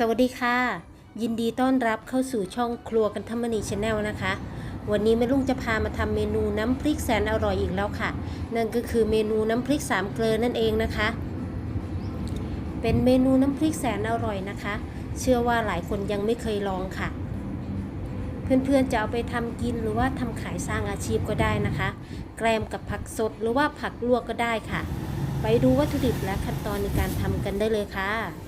สวัสดีค่ะ ยินดีต้อนรับเข้าสู่ช่องครัวกันทำมณีชาแนลนะคะ วันนี้แม่ลุงจะพามาทำเมนูน้ำพริกแสนอร่อยอีกแล้วค่ะ นั่นก็คือเมนูน้ำพริกสามเกลือนั่นเองนะคะ เป็นเมนูน้ำพริกแสนอร่อยนะคะ เชื่อว่าหลายคนยังไม่เคยลองค่ะ เพื่อนๆจะเอาไปทำกินหรือว่าทำขายสร้างอาชีพก็ได้นะคะ แกล้มกับผักสดหรือว่าผักลวกก็ได้ค่ะ ไปดูวัตถุดิบและขั้นตอนในการทำกันได้เลยค่ะ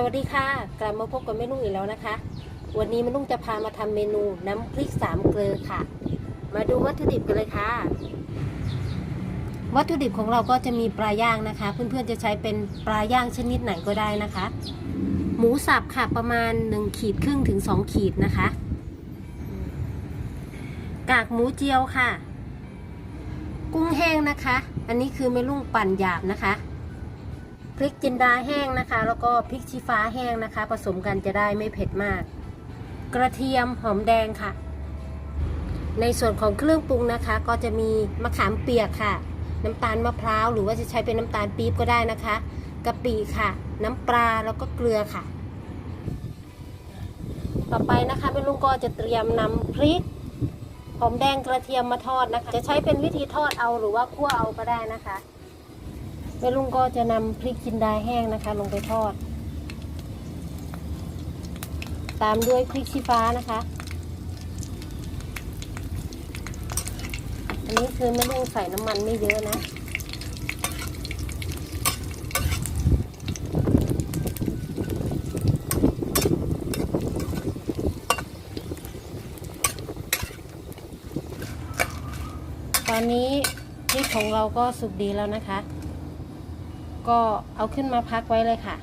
สวัสดีค่ะ กลับมาพบกับแม่ลุงอีกแล้วนะคะ วันนี้แม่ลุงจะพามาทำเมนูน้ำพริกสามเกลือค่ะ มาดูวัตถุดิบกันเลยค่ะ วัตถุดิบของเราก็จะมีปลาย่างนะคะ เพื่อนๆจะใช้เป็นปลาย่างชนิดไหนก็ได้นะคะ หมูสับค่ะประมาณ1ขีดครึ่งถึง2ขีดนะคะ กากหมูเจียวค่ะ กุ้งแห้งนะคะ อันนี้คือแม่ลุ่งปั่นหยาบนะคะ พริกจินดาแห้งนะคะ แล้วก็พริกชี้ฟ้าแห้งนะคะ ผสมกันจะได้ไม่เผ็ดมาก กระเทียมหอมแดงค่ะ ในส่วนของเครื่องปรุงนะคะ ก็จะมีมะขามเปียกค่ะ น้ำตาลมะพร้าวหรือว่าจะใช้เป็นน้ำตาลปี๊บก็ได้นะคะกะปิค่ะ น้ำปลาแล้วก็เกลือค่ะ ต่อไปนะคะแม่ลุงก็จะเตรียมนำพริกหอมแดงกระเทียมมาทอดนะคะ จะใช้เป็นวิธีทอดเอาหรือว่าคั่วเอาก็ได้นะคะ แม่ลุงก็จะนำพริกจินดาแห้งนะคะ ลงไปทอด ตามด้วยพริกชี้ฟ้านะคะ อันนี้คือแม่ลุงใส่น้ำมันไม่เยอะนะตอนนี้พริกของเราก็สุกดีแล้วนะคะ ก็เอาขึ้นมาพักไว้เลยค่ะ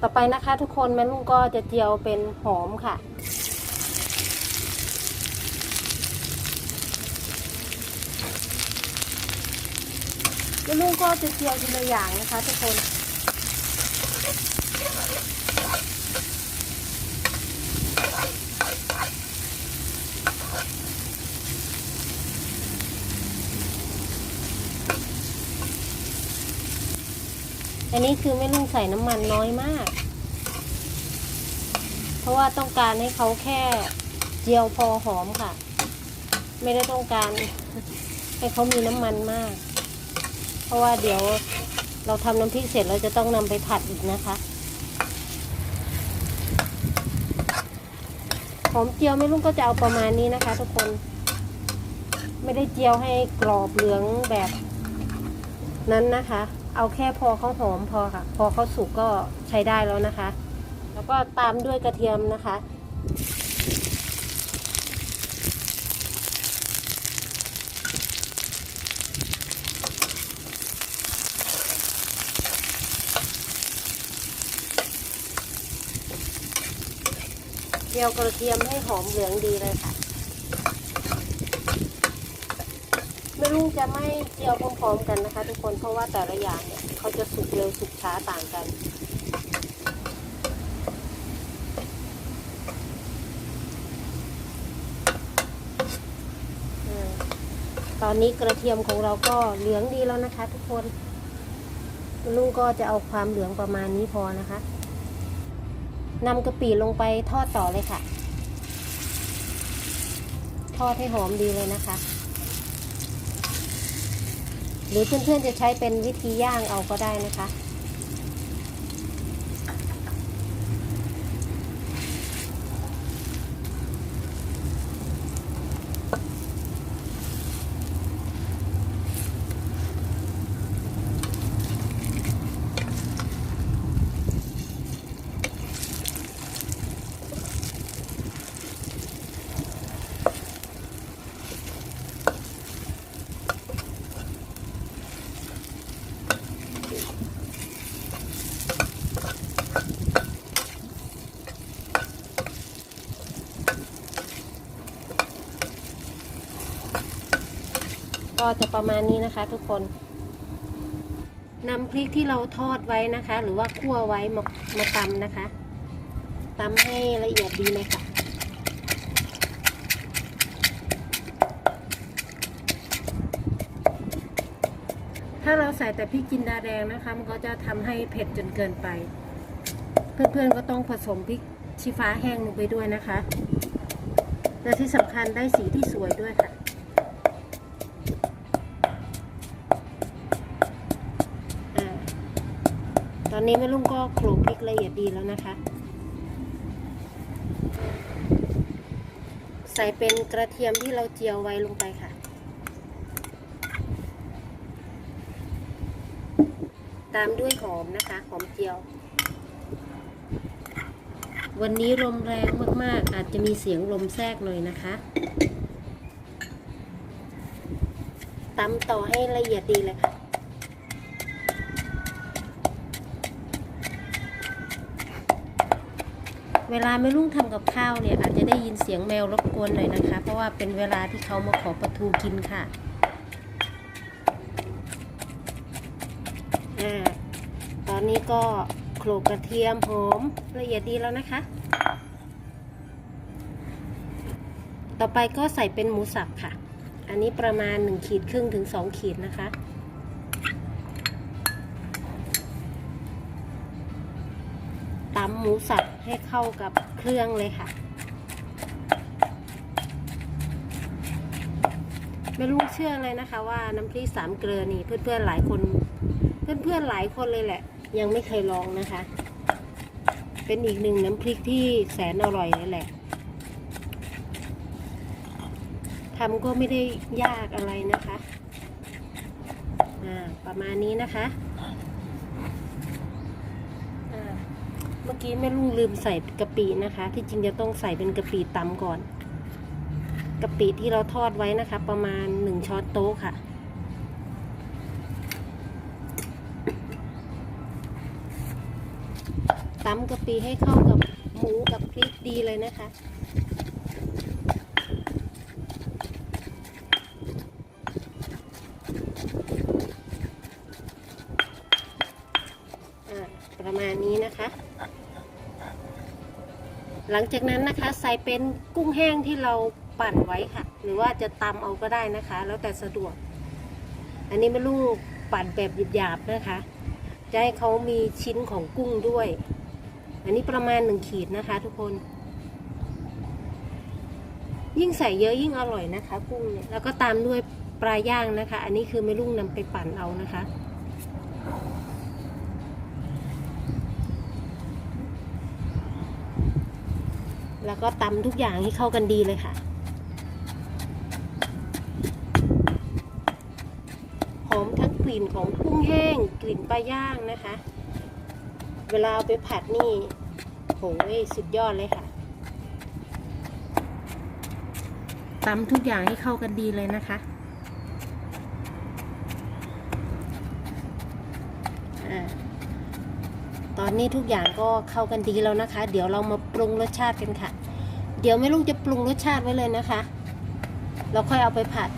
ต่อไปนะคะทุกคนแม่ลุงก็จะเจียวเป็นหอมค่ะ แม่ลุงก็จะเจียวทีละอย่างนะคะทุกคน อันนี้คือแม่ลุงใส่น้ำมันน้อยมาก เพราะว่าต้องการให้เขาแค่เจียวพอหอมค่ะ ไม่ได้ต้องการให้เขามีน้ำมันมาก เพราะว่าเดี๋ยวเราทำน้ำพริกเสร็จเราจะต้องนำไปผัดอีกนะคะหอมเจียวแม่ลุงก็จะเอาประมาณนี้นะคะ ทุกคน ไม่ได้เจียวให้กรอบเหลืองแบบนั้นนะคะ เอาแค่พอเขาหอมพอค่ะ พอเขาสุกก็ใช้ได้แล้วนะคะ แล้วก็ตามด้วยกระเทียมนะคะ เจียวกระเทียมให้หอมเหลืองดีเลยค่ะ ไม่รู้จะไม่เจียวพร้อมๆกันนะคะ ทุกคนเพราะว่าแต่ละอย่างเนี่ยเขาจะสุกเร็วสุกช้าต่างกันตอนนี้กระเทียมของเราก็เหลืองดีแล้วนะคะ ทุกคนลุงก็จะเอาความเหลืองประมาณนี้พอนะคะนำกะปิลงไปทอดต่อเลยค่ะ ทอดให้หอมดีเลยนะคะ หรือเพื่อนๆจะใช้เป็นวิธีย่างเอาก็ได้นะคะ ก็จะประมาณนี้นะคะ ทุกคนนำพริกที่เราทอดไว้นะคะ หรือว่าคั่วไว้มามาตำนะคะตำให้ละเอียดดีเลยค่ะถ้าเราใส่แต่พริกจินดาแดงนะคะ มันก็จะทำให้เผ็ดจนเกินไป เพื่อนๆก็ต้องผสมพริกชีฟ้าแห้งลงไปด้วยนะคะ และที่สำคัญได้สีที่สวยด้วยค่ะ นนี้แม่ลุงก็โขลกพริกละเอียดดีแล้วนะคะ ใส่เป็นกระเทียมที่เราเจียวไว้ลงไปค่ะ ตามด้วยหอมนะคะ หอมเจียว วันนี้ลมแรงมากๆ อาจจะมีเสียงลมแทรกหน่อยนะคะตำต่อให้ละเอียดดีเลยค่ะ เวลาแม่ลุงทำกับข้าวเนี่ยอาจจะได้ยินเสียงแมวรบกวนหน่อยนะคะ เพราะว่าเป็นเวลาที่เขามาขอปลาทูกินค่ะอ่าตอนนี้ก็โขลกกระเทียมหอมละเอียดดีแล้วนะคะ ต่อไปก็ใส่เป็นหมูสับค่ะ อันนี้ประมาณ 1 ขีดครึ่งถึง 2 ขีดนะคะตำหมูสับ ให้เข้ากับเครื่องเลยค่ะไม่รู้เชื่อเลยนะคะว่าน้ำพริกสามเกลือนี่เพื่อนๆหลายคน เพื่อนๆหลายคนเลยแหละ ยังไม่เคยลองนะคะ เป็นอีกหนึ่งน้ำพริกที่แสนอร่อยเลยแหละทำก็ไม่ได้ยากอะไรนะคะ อ่า ประมาณนี้นะคะอ่าเมื่ อกี้แม่ลุงลืมใส่กะปินะคะ ที่จริงจะต้องใส่เป็นกะปิตำก่อนกะปิที่เราทอดไว้นะคะ ประมาณหนึ่งช้อนโต๊ะค่ะ ตำกะปิให้เข้ากับหมูกับพริกดีเลยนะคะ ลังจากนั้นนะคะใส่เป็นกุ้งแห้งที่เราปั่นไว้ค่ะ หรือว่าจะตำเอาก็ได้นะคะ แล้วแต่สะดวก อันนี้ไม่ลูกปั่นแบบหยาบๆนะคะ จะให้เขามีชิ้นของกุ้งด้วย อันนี้ประมาณหนึ่งขีดนะคะ ทุกคน ยิ่งใส่เยอะยิ่งอร่อยนะคะ กุ้งเนี่ยแล้วก็ตามด้วยปลาย่างนะคะ อันนี้คือไม่ลุ่งนำไปปั่นเอานะคะ แล้วก็ตำทุกอย่างให้เข้ากันดีเลยค่ะ หอมทั้งกลิ่นของกุ้งแห้ง กลิ่นปลาย่างนะคะ เวลาเอาไปผัดนี่โหยสุดยอดเลยค่ะตำทุกอย่างให้เข้ากันดีเลยนะคะอา ตอนนี้ทุกอย่างก็เข้ากันดีแล้วนะคะ เดี๋ยวเรามาปรุงรสชาติกันค่ะ เดี๋ยวแม่ลุงจะปรุงรสชาติไว้เลยนะคะ เราค่อยเอาไปผัด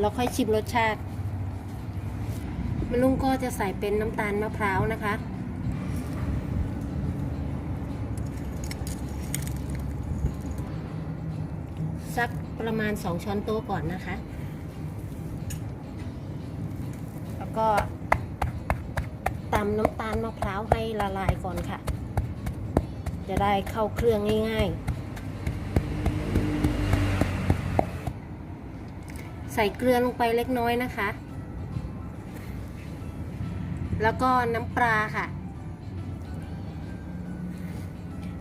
เราค่อยชิมรสชาติแม่ลุงก็จะใส่เป็นน้ำตาลมะพร้าวนะคะสักประมาณ 2 ช้อนโต๊ะก่อนนะคะ แล้วก็ ตำน้ำตาลมะพร้าวให้ละลายก่อนค่ะ จะได้เข้าเครื่องง่ายๆ ใส่เกลือลงไปเล็กน้อยนะคะ แล้วก็น้ำปลาค่ะ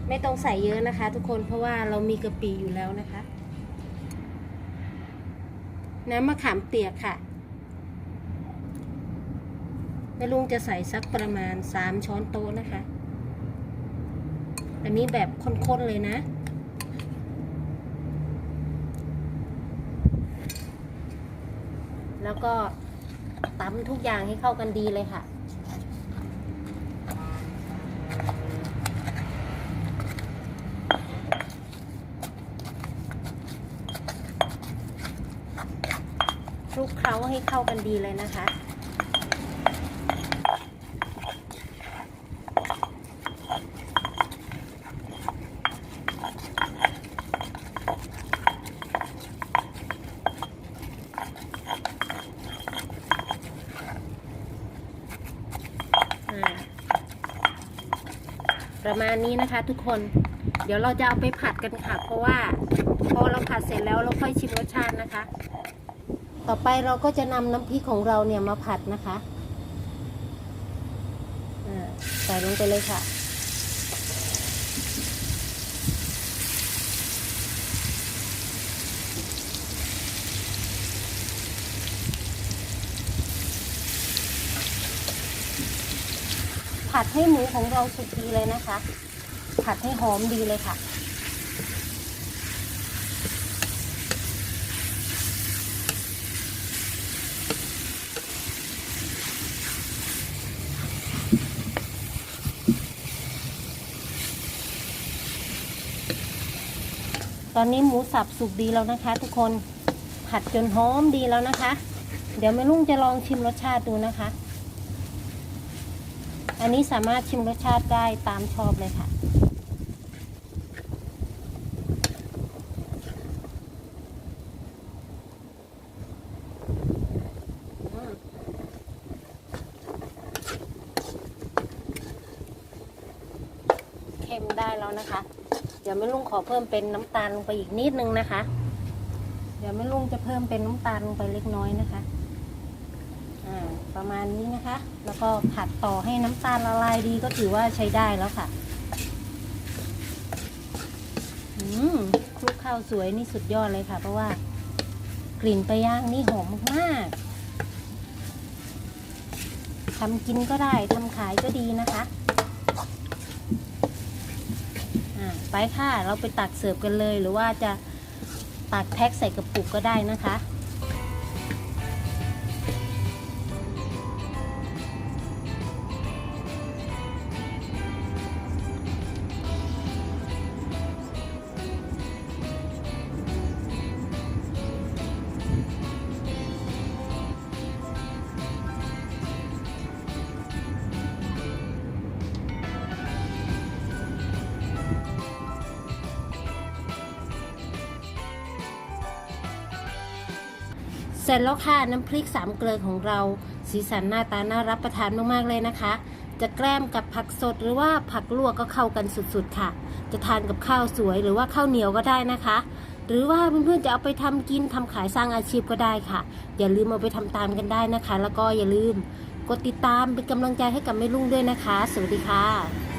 ไม่ต้องใส่เยอะนะคะ ทุกคนเพราะว่าเรามีกะปิอยู่แล้วนะคะ น้ำมะขามเปียกค่ะ แม่ลุงจะใส่สักประมาณ3ช้อนโต๊ะนะคะ อันนี้แบบข้นๆเลยนะ แล้วก็ตำทุกอย่างให้เข้ากันดีเลยค่ะคลุกเคล้าให้เข้ากันดีเลยนะคะ ค ประมาณนี้นะคะทุกคน เดี๋ยวเราจะเอาไปผัดกันค่ะ เพราะว่าพอเราผัดเสร็จแล้วเราค่อยชิมรสชาตินะคะ ต่อไปเราก็จะนำน้ำพริกของเราเนี่ยมาผัดนะคะอ่าใส่ลงไปเลยค่ะ ผัดให้หมูของเราสุกดีเลยนะคะ ผัดให้หอมดีเลยค่ะ ตอนนี้หมูสับสุกดีแล้วนะคะ ทุกคนผัดจนหอมดีแล้วนะคะ เดี๋ยวแม่ลุงจะลองชิมรสชาติดูนะคะ อันนี้สามารถชิมรสชาติได้ตามชอบเลยค่ะ เค็มได้แล้วนะคะ เดี๋ยวแม่ลุงขอเพิ่มเป็นน้ำตาลลงไปอีกนิดนึงนะคะ เดี๋ยวแม่ลุงจะเพิ่มเป็นน้ำตาลลงไปเล็กน้อยนะคะ ประมาณนี้นะคะ แล้วก็ผัดต่อให้น้ำตาลละลายดีก็ถือว่าใช้ได้แล้วค่ะอืมคลุกข้าวสวยนี่สุดยอดเลยค่ะ เพราะว่ากลิ่นไปย่างนี่หอมมากๆทำกินก็ได้ทำขายก็ดีนะคะอ่าไปค่ะ เราไปตักเสิร์ฟกันเลย หรือว่าจะตักแพ็คใส่กระปุกก็ได้นะคะ ร็จแล้วค่ะน้ำพริกสามเกลือของเรา สีสันหน้าตาน่ารับประทานมากๆเลยนะคะ จะแกล้มกับผักสดหรือว่าผักลวกก็เข้ากันสุดๆค่ะ จะทานกับข้าวสวยหรือว่าข้าวเหนียวก็ได้นะคะ หรือว่าเพื่อนๆจะเอาไปทำกินทำขายสร้างอาชีพก็ได้ค่ะ อย่าลืมเอาไปทำตามกันได้นะคะ แล้วก็อย่าลืมกดติดตามเป็นกำลังใจให้กับแม่ลุงด้วยนะคะ สวัสดีค่ะ